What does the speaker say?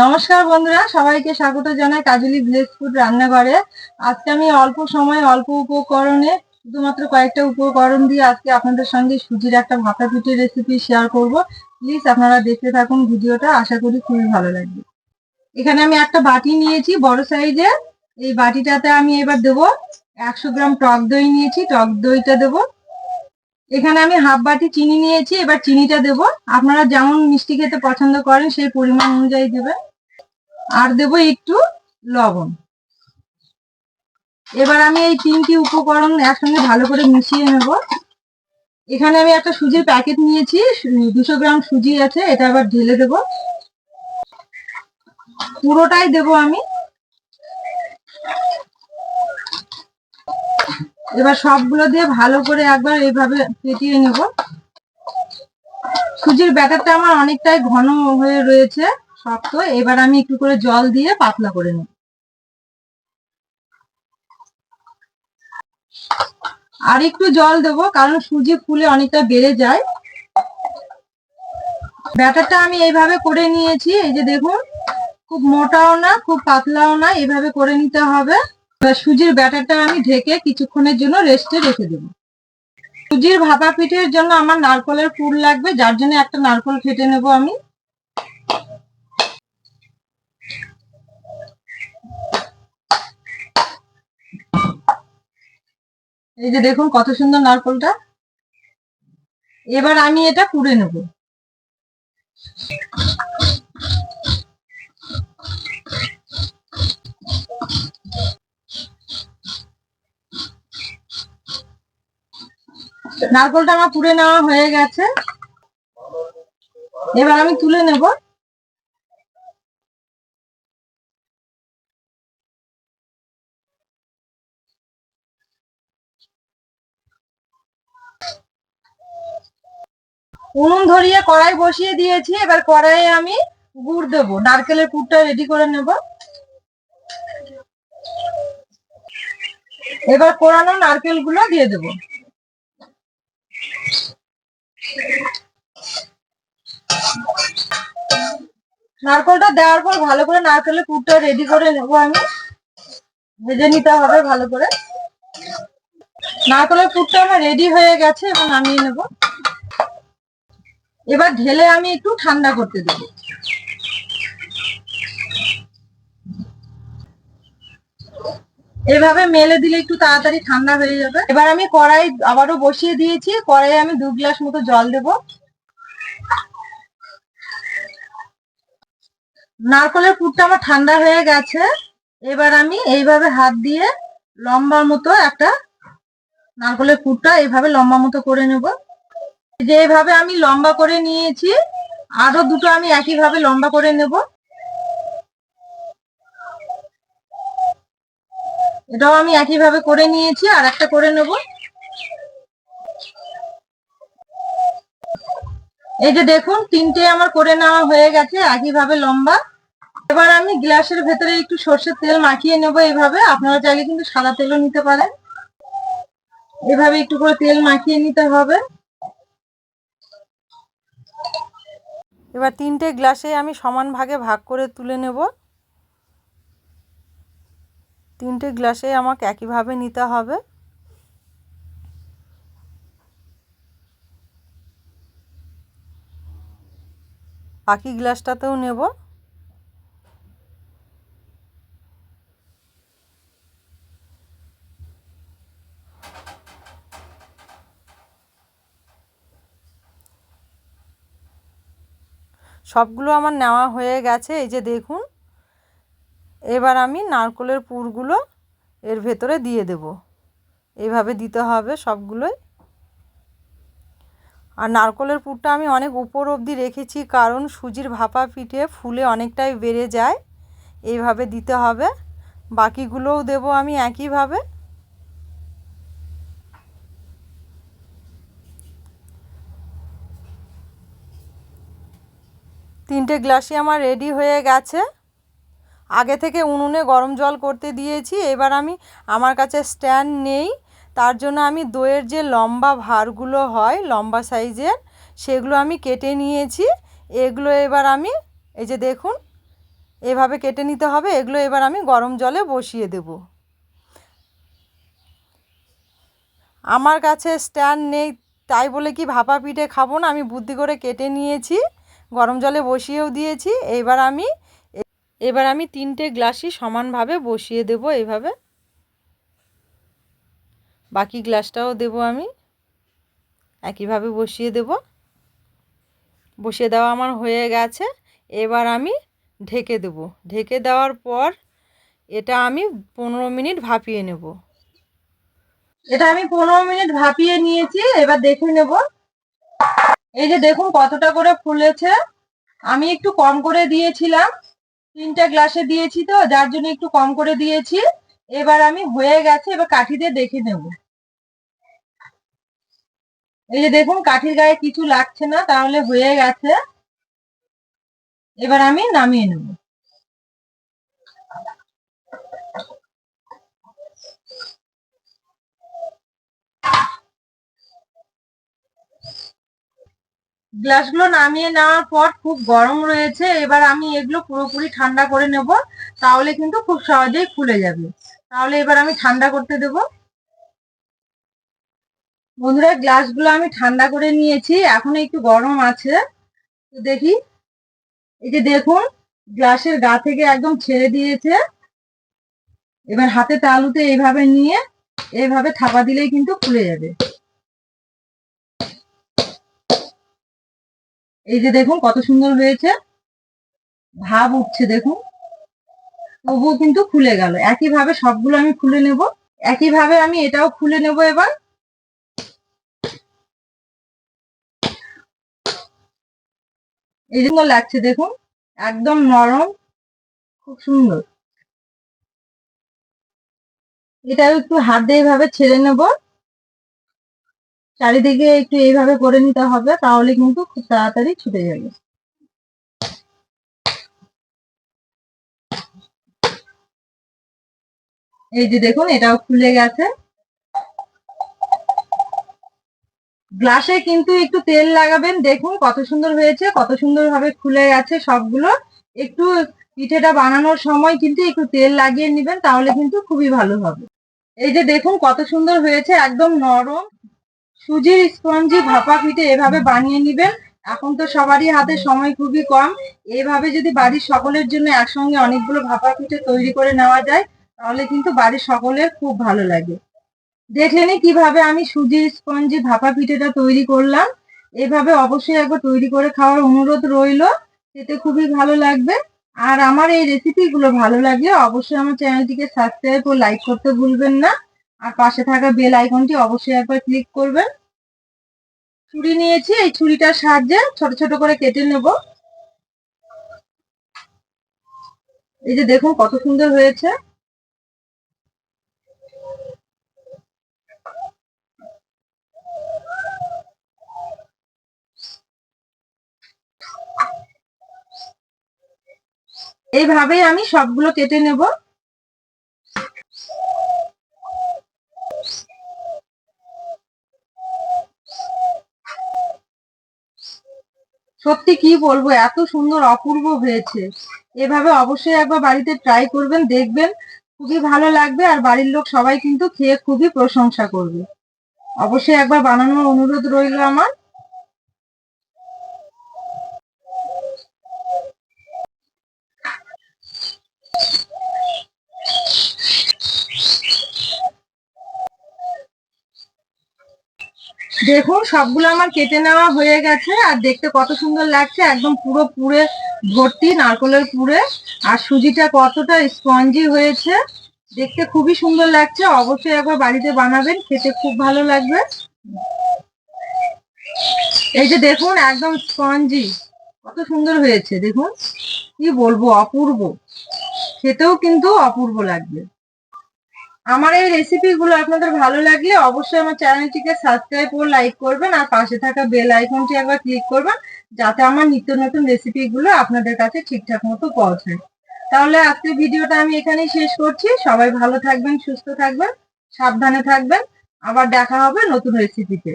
নমস্কার বন্ধুরা, সবাইকে স্বাগত জানাই কাজলি ভিলেজ ফুড রান্নাঘরে। আজকে আমি অল্প সময়, অল্প উপকরণে, শুধুমাত্র কয়েকটা উপকরণ দিয়ে আজকে আপনাদের সঙ্গে সুজির একটা ভাপা পিঠের রেসিপি শেয়ার করব। প্লিজ আপনারা দেখতে থাকুন ভিডিওটা, আশা করি খুবই ভালো লাগবে। এখানে আমি একটা বাটি নিয়েছি, বড় সাইজের। এই বাটিটাতে আমি এবার দেবো একশো গ্রাম টক দই নিয়েছি, টক দইটা দেবো। এখানে আমি হাফ বাটি চিনি নিয়েছি, এবার চিনিটা দেবো। আপনারা যেমন মিষ্টি খেতে পছন্দ করেন, সেই পরিমাণ অনুযায়ী দেবেন। আর দেবো একটু লবণ। এবার আমি এই তিনটি উপকরণ একসঙ্গে ভালো করে মিশিয়ে নেব। এখানে আমি একটা সুজির প্যাকেট নিয়েছি, দুশো গ্রাম সুজি আছে, এটা আবার ঢেলে দেব। পুরোটাই দেব আমি। এবার সবগুলো দিয়ে ভালো করে একবার এইভাবে ফেটিয়ে নেব। সুজির ব্যাটারটা আমার অনেকটাই ঘন হয়ে রয়েছে। শক্ত এবার আমি একটু করে জল দিয়ে পাতলা করে নেব। আর একটু জল দেবো, কারণ সুজি ফুলে অনেকটা বেড়ে যায়। ব্যাটারটা আমি এইভাবে করে নিয়েছি, এই যে দেখুন, খুব মোটাও না, খুব পাতলাও না, এইভাবে করে নিতে হবে। সুজির ব্যাটারটা আমি ঢেকে কিছুক্ষণের জন্য রেস্টে রেখে দেব। সুজির ভাপা পিঠের জন্য আমার নারকলের পুর লাগবে, যার জন্য একটা নারকল ফেটে নেব আমি। এই যে দেখুন কত সুন্দর নারকলটা। এবার আমি এটা পুড়ে নেব। নারকলটা আমার পুড়ে নেওয়া হয়ে গেছে। এবার আমি তুলে নেব। উনুন ধরিয়ে কড়াই বসিয়ে দিয়েছি, এবার কড়াইয়ে আমি গুড় দেবো। নারকেলের পুরটা রেডি করে নেব। এবার কোরানো নারকেলগুলো দিয়ে দেবো। নারকেলটা দেওয়ার পর ভালো করে নারকেলের পুরটা রেডি করে নেব আমি। ভেজে নিতে হবে ভালো করে। নারকেলের পুরটা আমার রেডি হয়ে গেছে এবং নামিয়ে নেব। এবার ঢেলে আমি একটু ঠান্ডা করতে দেবো। এভাবে মেলে দিলে একটু তাড়াতাড়ি ঠান্ডা হয়ে যাবে। এবার আমি কড়াই আবারও বসিয়ে দিয়েছি। কড়াই আমি দু গ্লাস মতো জল দেব। নারকলের পুরটা আমার ঠান্ডা হয়ে গেছে। এবার আমি এইভাবে হাত দিয়ে লম্বা মতো একটা নারকলের পুরটা এইভাবে লম্বা মতো করে নেব। যে এইভাবে আমি লম্বা করে নিয়েছি, আরও দুটো আমি একইভাবে লম্বা করে নেব। এটাও আমি একইভাবে করে নিয়েছি, আর একটা করে নেব। এই যে দেখুন, তিনটে আমার করে নেওয়া হয়ে গেছে, একইভাবে লম্বা। এবার আমি গ্লাসের ভেতরে একটু সর্ষের তেল মাখিয়ে নেব এইভাবে। আপনারা চাইলে কিন্তু সাদা তেলও নিতে পারেন। এভাবে একটু করে তেল মাখিয়ে নিতে হবে। এবার তিনটে গ্লাসে আমি সমান ভাগে ভাগ করে তুলে নেব। তিনটে গ্লাসে আমাকে একইভাবে নিতে হবে। বাকি গ্লাসটাতেও নেব। সবগুলো আমার নেওয়া হয়ে গেছে, এই যে দেখুন। এবার আমি নারকলের পুরগুলো এর ভেতরে দিয়ে দেব। এইভাবে দিতে হবে সবগুলোই। আর নারকলের পুরটা আমি অনেক উপর অবধি রেখেছি, কারণ সুজির ভাপা পিঠে ফুলে অনেকটাই বেড়ে যায়। এইভাবে দিতে হবে। বাকিগুলোও দেব আমি একইভাবে। তিনটে গ্লাসই আমার রেডি হয়ে গেছে। আগে থেকে উনুনে গরম জল করতে দিয়েছি, এবার আমি আমার কাছে স্ট্যান্ড নেই। তার জন্য আমি দইয়ের যে লম্বা ভারগুলো হয়, লম্বা সাইজের, সেগুলো আমি কেটে নিয়েছি। এগুলো এবার আমি, এই যে দেখুন, এভাবে কেটে নিতে হবে, এগুলো এবার আমি গরম জলে বসিয়ে দেব। আমার কাছে স্ট্যান্ড নেই, তাই বলে কি ভাপা পিঠে খাব না? আমি বুদ্ধি করে কেটে নিয়েছি। গরম জলে বসিয়েও দিয়েছি। এবার আমি এবার আমি তিনটে গ্লাসই সমানভাবে বসিয়ে দেব এইভাবে বাকি গ্লাসটাও দেব আমি। একইভাবে বসিয়ে দেব। বসিয়ে দেওয়া আমার হয়ে গেছে। এবার আমি ঢেকে দেব। ঢেকে দেওয়ার পর এটা আমি পনেরো মিনিট ভাপিয়ে নেব। এটা আমি পনেরো মিনিট ভাপিয়ে নিয়েছি। এবার দেখে নেব। এই যে দেখুন কতটা করে ফুলেছে। আমি একটু কম করে দিয়েছিলাম, তিনটা গ্লাসে দিয়েছি তো, যার জন্য একটু কম করে দিয়েছি। এবার আমি হয়ে গেছে, এবার কাঠি দিয়ে দেখে নেব। এই যে দেখুন কাঠির গায়ে কিছু লাগছে না, তাহলে হয়ে গেছে। এবার আমি নামিয়ে নেব। গ্লাসগুলো নামিয়ে নেওয়ার পর খুব গরম রয়েছে, এবার আমি এগুলো পুরোপুরি ঠান্ডা করে নেব, তাহলে কিন্তু খুব সহজেই খুলে যাবে। তাহলে এবার আমি ঠান্ডা করতে দেব। বন্ধুরা, গ্লাসগুলো আমি ঠান্ডা করে নিয়েছি, এখন একটু গরম আছে। তো দেখি, এই যে দেখুন, গ্লাসের গা থেকে একদম ছেড়ে দিয়েছে। এবার হাতে তালুতে এইভাবে নিয়ে, এইভাবে থাপা দিলেই কিন্তু খুলে যাবে। এই যে দেখুন কত সুন্দর হয়েছে। ভাব উঠছে দেখুন। তবুও কিন্তু খুলে গেল। একইভাবে সবগুলো আমি খুলে নেব। একইভাবে আমি এটাও খুলে নেব এবার। এই জন্য লাগছে দেখুন। একদম নরম। খুব সুন্দর। এটাও একটু হাত দিয়ে এইভাবে ছেড়ে নেব। চারিদিকে একটু এইভাবে করে নিতে হবে, তাহলে কিন্তু খুব তাড়াতাড়ি ছুটে যাবে। এই যে দেখুন, এটাও খুলে গেছে। গ্লাসে কিন্তু একটু তেল লাগাবেন। দেখুন কত সুন্দর হয়েছে, কত সুন্দর ভাবে খুলে গেছে সবগুলো। একটু পিঠেটা বানানোর সময় কিন্তু একটু তেল লাগিয়ে নেবেন, তাহলে কিন্তু খুবই ভালো হবে। এই যে দেখুন কত সুন্দর হয়েছে, একদম নরম। সুজির স্পঞ্জি ভাপা পিঠে এভাবে বানিয়ে নেবেন। এখন তো সবারই হাতে সময় খুবই কম। এভাবে যদি বাড়ির সকলের জন্য একসঙ্গে অনেকগুলো ভাপা পিঠে তৈরি করে নেওয়া যায়, তাহলে কিন্তু বাড়ির সকলের খুব ভালো লাগে। দেখে দেখলেনি কীভাবে আমি সুজির স্পঞ্জি ভাপা পিঠেটা তৈরি করলাম। এভাবে অবশ্যই একবার তৈরি করে খাওয়ার অনুরোধ রইল। খেতে খুবই ভালো লাগবে। আর আমার এই রেসিপিগুলো ভালো লাগলে অবশ্যই আমার চ্যানেলটিকে সাবস্ক্রাইব ও লাইক করতে ভুলবেন না। আর পাশে থাকা বেল আইকনটি অবশ্যই একবার ক্লিক করবেন। ছুরি নিয়েছি, এই ছুরিটার সাহায্যে ছোট ছোট করে কেটে নেব। এই যে দেখুন কত সুন্দর হয়েছে। এইভাবেই আমি সবগুলো কেটে নেব। সত্যি কি বলব, এত সুন্দর অপূর্ব হয়েছে। এভাবে অবশ্যই একবার বাড়িতে ট্রাই করবেন, দেখবেন, খুবই ভালো লাগবে আর বাড়ির লোক সবাই কিন্তু খেয়ে খুবই প্রশংসা করবে। অবশ্যই একবার বানানোর অনুরোধ রইল আমার। দেখুন সবগুলো আমার কেটে নেওয়া হয়ে গেছে, আর দেখতে কত সুন্দর লাগছে, একদম পুরো পুরে ভর্তি, নারকলের পুরে আর সুজিটা কতটা স্পঞ্জি হয়েছে, দেখতে খুবই সুন্দর লাগছে, অবশ্যই একবার বাড়িতে বানাবেন, খেতে খুব ভালো লাগবে। এই যে দেখুন, একদম স্পঞ্জি, কত সুন্দর হয়েছে, দেখুন। কি বলব, অপূর্ব। খেতেও কিন্তু অপূর্ব লাগবে। আমার এই রেসিপিগুলো আপনাদের ভালো লাগলে অবশ্যই আমার চ্যানেলটিকে সাবস্ক্রাইব ও লাইক করবেন, আর পাশে থাকা বেল আইকনটি একবার ক্লিক করবেন, যাতে আমার নিত্য নতুন রেসিপিগুলো আপনাদের কাছে ঠিকঠাক মতো পৌঁছায়। তাহলে আজকের ভিডিওটা আমি এখানেই শেষ করছি। সবাই ভালো থাকবেন, সুস্থ থাকবেন, সাবধানে থাকবেন। আবার দেখা হবে নতুন রেসিপিতে